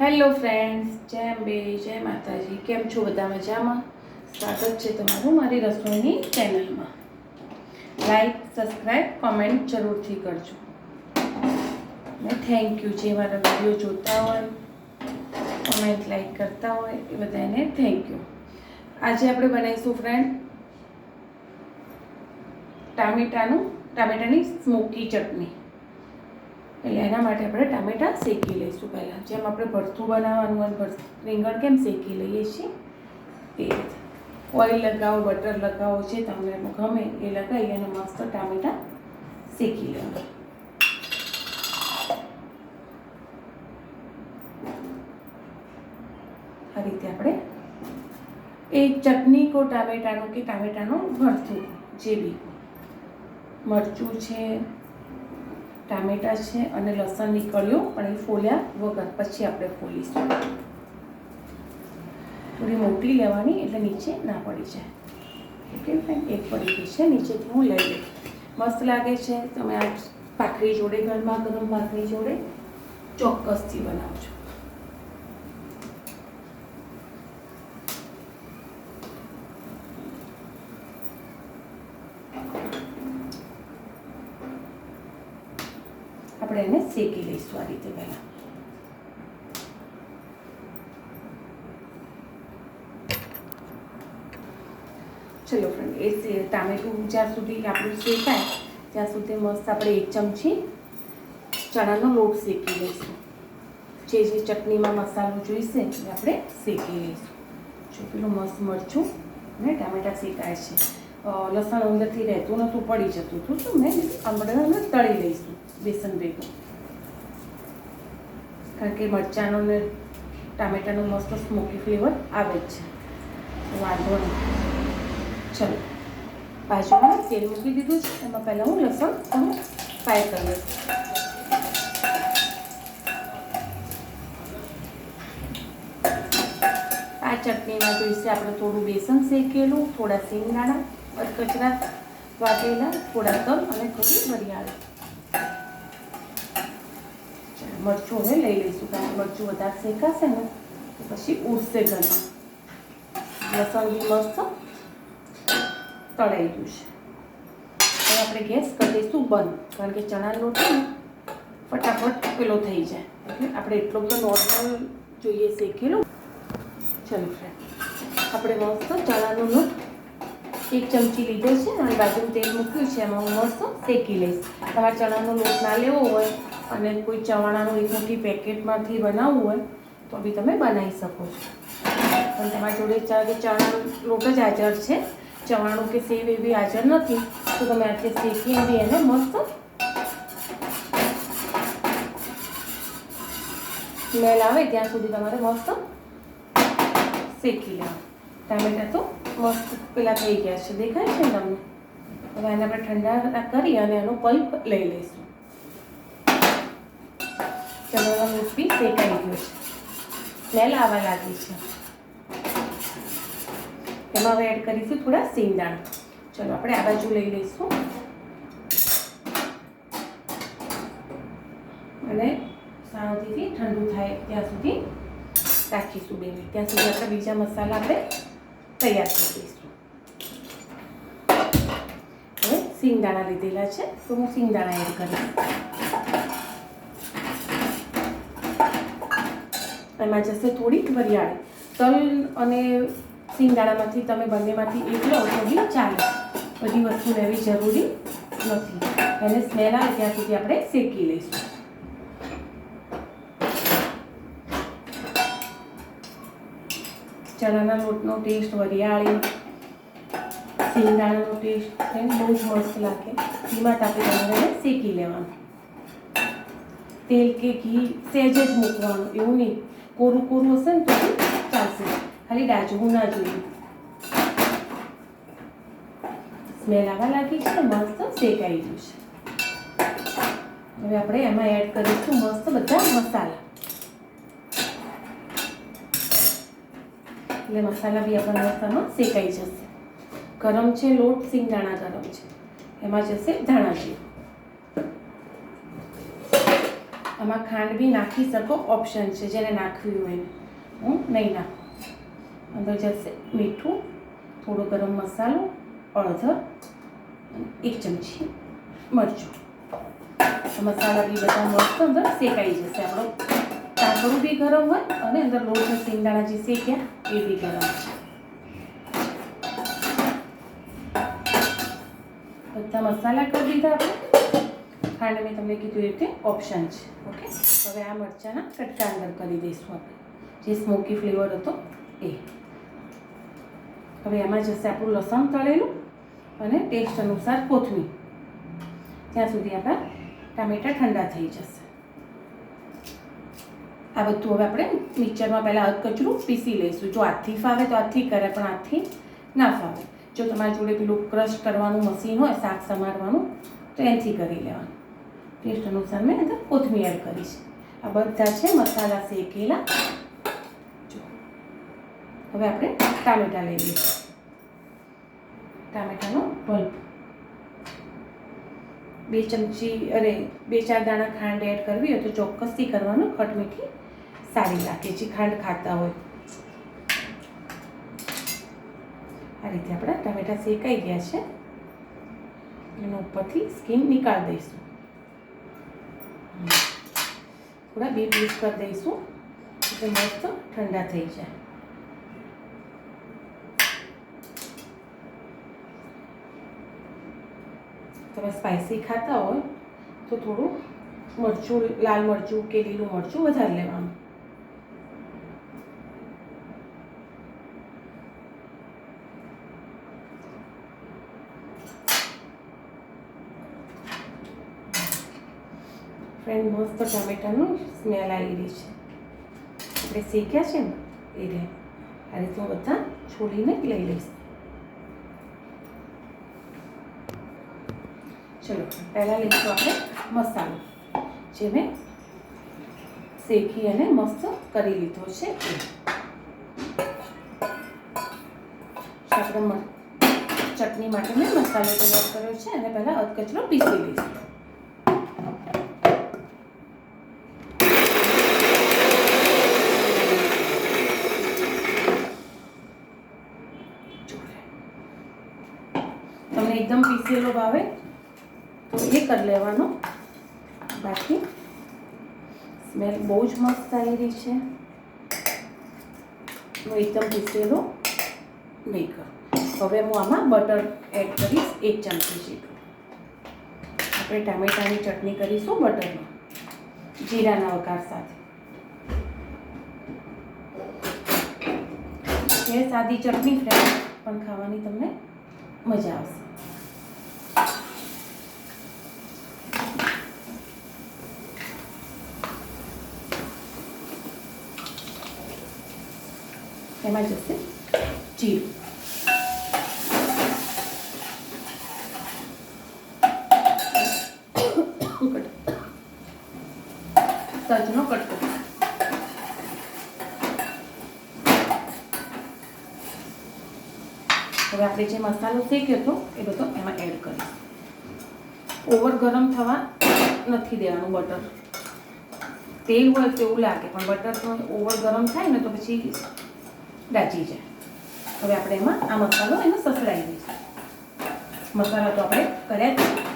Hello friends જય અંબે, જય માતાજી. કેમ છો બધા મજામાં? સ્વાગત છે તમારું મારી રસોઈની ચેનલમાં. લાઈક સબસ્ક્રાઈબ કોમેન્ટ જરૂરથી કરજો. અને થેન્ક યુ જે મારા વીડિયો જોતા હોય કોમેન્ટ લાઈક કરતા હોય, એ બધાને થેન્ક યુ આજે આપણે બનાવીશું ફ્રેન્ડ ટામેટાનું, ટામેટાની સ્મોકી ચટણી. એટલે એના માટે આપણે ટામેટાં શેકી લઈશું પહેલાં. જેમ આપણે ભરથું બનાવવાનું હોય ભર રીંગણ કેમ શેકી લઈએ છીએ? એ રીતે ઓઇલ લગાવો, બટર લગાવો, જે તમને ગમે એ લગાવી અને મસ્ત ટામેટાં શેકી લેવાનું. આ રીતે આપણે એ ચટણી કો ટામેટાનું કે ટામેટાનું ભરથું, જે બી. મરચું છે ટામેટા છે અને લસણ નીકળ્યું, પણ એ ફોલ્યા વગર પછી આપણે ફોલીશું. થોડી મોટી લેવાની એટલે નીચે ના પડી જાય. ઓકે ફ્રેન્ડ એક પડી ગઈ છે. નીચેથી હું લઈ લઉં મસ્ત લાગે છે. તમે આ ભાખરી જોડે, ગરમા ગરમ ભાખરી જોડે ચોક્કસથી બનાવજો. આપણે એને શેકી લઈશું આ રીતે પહેલાં. ચલો ફ્રેન્ડ એ ટામેટું જ્યાં સુધી આપણું શેકાય, ત્યાં સુધી મસ્ત આપણે એક ચમચી ચણાનો લોટ શેકી લઈશું. જે જે ચટણીમાં મસાલો જોઈશે એ આપણે શેકી લઈશું. જો પેલું મસ્ત મરચું અને ટામેટાં શેકાય છે. લસણ અંદરથી રહેતું નહોતું પડી જતું હતું શું મેં આપણે તળી લઈશું બેસન ભેગું. કારણ કે મરચાંનો ને ટામેટાનો મસ્ત સ્મોકી ફ્લેવર આવે જ છે. વાંધો નહીં. ચલો. બાજુમાં તેલ મૂકી દીધું છે. એમાં પહેલાં હું લસણ તમે ફ્રાય કરી લઈશ. આ ચટણીમાં જોઈશે આપણે થોડું બેસન શેકેલું, થોડા સિંગદાણા અધકચરા વાટેલા થોડા તલ અને થોડી વરિયાળી. મરચું હવે લઈ લઈશું, કારણ કે મરચું વધારે શેકાશે ને પછી ઉડશે ઘરમાં. લસણ બી મસ્ત તળાઈ ગયું છે હવે આપણે ગેસ કરી દઈશું બંધ, કારણ કે ચણાનો લોટ ને, ફટાફટ પેલો થઈ જાય. એટલે આપણે એટલો બધો નોર્મલ જોઈએ શેકેલો. ચલો ફ્રેન્ડ આપણે મસ્ત ચણાનો લોટ એક ચમચી લીધો છે અને બાજુનું તેલ મૂક્યું છે. એમાં હું મસ્ત શેકી લઈશ. તમારે ચણાનો લોટ ના લેવો હોય અને કોઈ ચવાણાનું એક મોટી પેકેટમાંથી બનાવવું હોય તો બી તમે બનાવી શકો છો. પણ તમારી જોડે ચણાનો લોટ જ હાજર છે. ચવાણું કે સેવ એવી હાજર નથી. તો તમે આજે શેકીને બી એને મસ્ત સ્મેલ આવે ત્યાં સુધી તમારે મસ્ત શેકી લેવા ટામેટા તો મસ્ત પેલા થઈ ગયા છે. દેખાય છે તમને? હવે એને આપણે ઠંડા કરી અને એનો પલ્પ લઈ લઈશું. ચલો બી શેકાઈ ગયો છે. સ્મેલ આવવા લાગી છે. એમાં હવે એડ કરીશું થોડા સિંગદાણા ચલો, આપણે આ બાજુ લઈ લઈશું. અને સાવધીથી ઠંડુ થાય ત્યાં સુધી રાખીશું બે ત્યાં સુધી આપણે બીજા મસાલા આપણે તૈયાર કરી દઈશું. હવે સિંગદાણા લીધેલા છે, તો હું સિંગદાણા એડ કરીશ એમાં જશે થોડીક વરિયાળી. તલ અને સિંગદાણામાંથી તમે બંનેમાંથી એક લો, તો બી ચાલે. બધી વસ્તુ લેવી જરૂરી નથી. એને સ્મેલ આવે ત્યાં સુધી આપણે શેકી લઈશું. ચણાના લોટનો ટેસ્ટ વરિયાળી સિંગદાણાનો ટેસ્ટ એને બહુ જ મસ્ત લાગે. ધીમા તાપે તમારે શેકી લેવાનું. તેલ કે ઘી સહેજ જ મૂકવાનું, એવું નહીં. કોરું કોરું હશે ને તો ચાલશે. ખાલી ડાજવું ના જોઈએ. સ્મેલ આવવા લાગી છે મસ્ત શેકાઈ ગયું છે હવે આપણે એમાં એડ કરીશું મસ્ત બધા મસાલા. એટલે મસાલા બી આપણા રસ્તામાં શેકાઈ જશે. ગરમ છે, લોટ સિંગદાણા ગરમ છે. એમાં જશે ધાણા જીરું. આમાં ખાંડ બી નાખી શકો ઓપ્શન છે, જેને નાખવી હોય. હું નહીં નાખું અંદર જશે મીઠું, થોડો ગરમ મસાલો હળદર એક ચમચી મરચું. મસાલા બી બધા મસ્ત અંદર શેકાઈ જશે. આપણો કાકડું બી ગરમ હોય અને અંદર લોટ ને શેંગદાણા જે શેક્યા એ બી ગરમ છે. બધા મસાલા કરી દીધા આપણે. ખાંડ મેં તમને કીધું એ રીતે ઓપ્શન છે. ઓકે હવે આ મરચાંના કટકા અંદર કરી દઈશું આપણે. જે સ્મોકી ફ્લેવર હતો એ. હવે એમાં જશે આપણું લસણ તળેલું અને ટેસ્ટ અનુસાર કોથમીર. ત્યાં સુધી આપણા ટામેટાં ઠંડા થઈ જશે. આ બધું હવે આપણે મિક્સરમાં પહેલાં અધકચરું પીસી લઈશું. જો હાથથી ફાવે તો હાથથી કરે, પણ હાથથી ના ફાવે. જો તમારી જોડે પેલું ક્રશ કરવાનું મશીન હોય, શાક સમારવાનું, તો એનાથી કરી લેવાનું. ટેસ્ટ અનુસાર મેં અંદર કોથમીર એડ કરી આ બધા છે મસાલા શેકેલા. જો. હવે આપણે ટામેટાં લઈ લઈશું. ટામેટાનો પલ્પ. બે ચમચી, અરે, બે ચાર દાણા ખાંડ એડ કરવી હોય તો ચોક્કસથી કરવાનું ખટમીઠી સારી લાગે જે ખાંડ ખાતા હોય. આ રીતે આપણા ટામેટા શેકાઈ ગયા છે. એના ઉપરથી સ્કીન નીકાળી દઈશું. થોડા બે પીસ કરી દઈશું, એટલે મસ્ત ઠંડા થઈ જાય. તમે સ્પાઇસી ખાતા હોય, તો થોડું મરચું, લાલ મરચું કે લીલું મરચું વધારે લેવાનું. ફ્રેન્ડ મસ્ત ટામેટાનું સ્મેલ આવી રહી છે. આપણે શેક્યા છે ને એ રે આ રીતે હું બધા છોડીને લઈ લઈશ. ચલો, પહેલાં લઈશું આપણે મસાલો, જે મેં શેકી અને મસ્ત કરી લીધો છે આપણે ચટણી માટે મેં મસાલો તૈયાર કર્યો છે, અને પહેલાં અધકચરો પીસી લઈશું તમને એકદમ ભાવે, તો એ કરી લેવાનો. બાકી સ્મેલ બહુ જ મસ્ત આવી રહી છે. હું એકદમ પીસેલો નહીં કરું. હવે હું આમાં બટર એડ કરીશ, એક ચમચી જેટલું. આપણે ટામેટાની ચટણી કરીશું બટરમાં, જીરાના વઘાર સાથે. છે સાદી ચટણી ફ્રેન્ડ પણ ખાવાની તમને મજા આવશે. એમાં જશે જીરું સજનો કટકો હવે આપણે જે મસાલો શેક્યો હતો, એ બધો એમાં એડ કરીશ. ઓવર ગરમ થવા નથી દેવાનું બટર તેલ હોય તેવું લાગે, પણ બટર ઓવર ગરમ થાય ને તો પછી દાજી જાય હવે આપણે એમાં આ મસાલો એને સસડાઈ દઈશું. મસાલા તો આપણે કર્યા છે.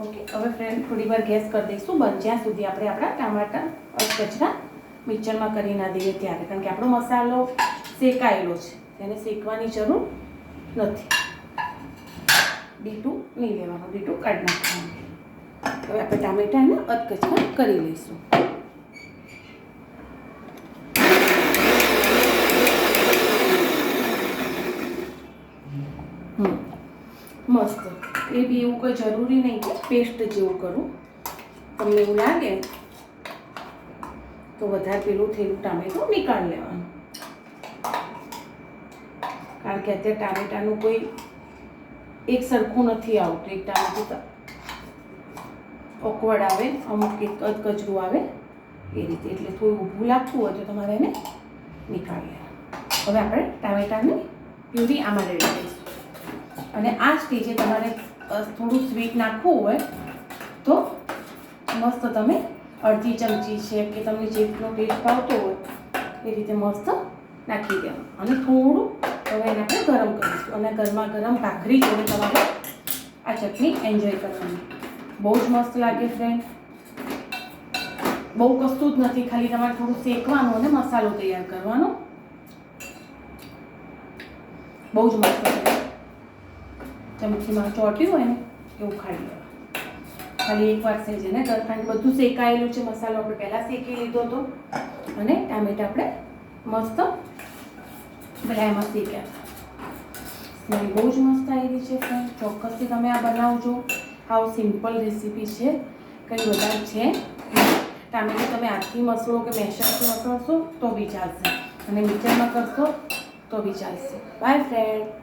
ઓકે, હવે ફ્રેન્ડ થોડી વાર ગેસ કરી દઈશું. બંધ જ્યાં સુધી આપણે આપણા ટામાટા કચરા મિક્સરમાં કરી ના દઈએ ત્યારે. કારણ કે આપણો મસાલો શેકાયેલો છે. તેને શેકવાની જરૂર નથી. ડીટું નહીં લેવાનું ડીટું કાઢી નાખવાનું. હવે આપણે ટામેટાને અધકચરા કરી લઈશું. મસ્ત. એ બી એવું કોઈ જરૂરી નહીં કે પેસ્ટ જેવું કરું. તમને એવું લાગે તો વધારે પેલું થયેલું ટામેટું નીકાળી લેવાનું. કારણ કે અત્યારે ટામેટાનું કોઈ એક સરખું નથી આવતું. એક ટામેટું ઓકવર્ડ આવે, અમુક એક કચરું આવે એ રીતે. એટલે થોડું ઊભું લાગતું હોય તો તમારે એને નીકાળી લેવાનું. હવે આપણે ટામેટાની પ્યુરી આમાં રેડી દઈશું અને આ સ્ટેજે તમારે થોડું સ્વીટ નાખવું હોય, તો મસ્ત તમે અડધી ચમચી છે કે તમને જેટલો ટેસ્ટ ભાવતો હોય, એ રીતે મસ્ત નાખી દેવાનું. અને થોડું હવે એને આપણે ગરમ કરીશું. અને ગરમા ગરમ ભાખરી જોડે તમારે આ ચટણી એન્જોય કરવાની. બહુ જ મસ્ત લાગે ફ્રેન્ડ બહુ કશું જ નથી. ખાલી તમારે થોડું શેકવાનું અને મસાલો તૈયાર કરવાનો. બહુ જ મસ્ત ચમચીમાં ચોટ્યું હોય ને એવું ઉખાડી લેવા ખાલી એક વાર છે ને કારણ કે બધું શેકાયેલું છે. મસાલો આપણે પહેલાં શેકી લીધો હતો. અને ટામેટા આપણે મસ્ત પેલા એમાં શેક્યા સ્મેલ બહુ જ મસ્ત આવી છે ફ્રેન્ડ ચોક્કસથી તમે આ બનાવજો. આવું સિમ્પલ રેસીપી છે. કંઈ વધારે છે. ટામેટું તમે હાથથી મસળો કે મેશરથી મસળશો તો બી ચાલશે. અને મિક્સરમાં કરશો તો બી ચાલશે. By friend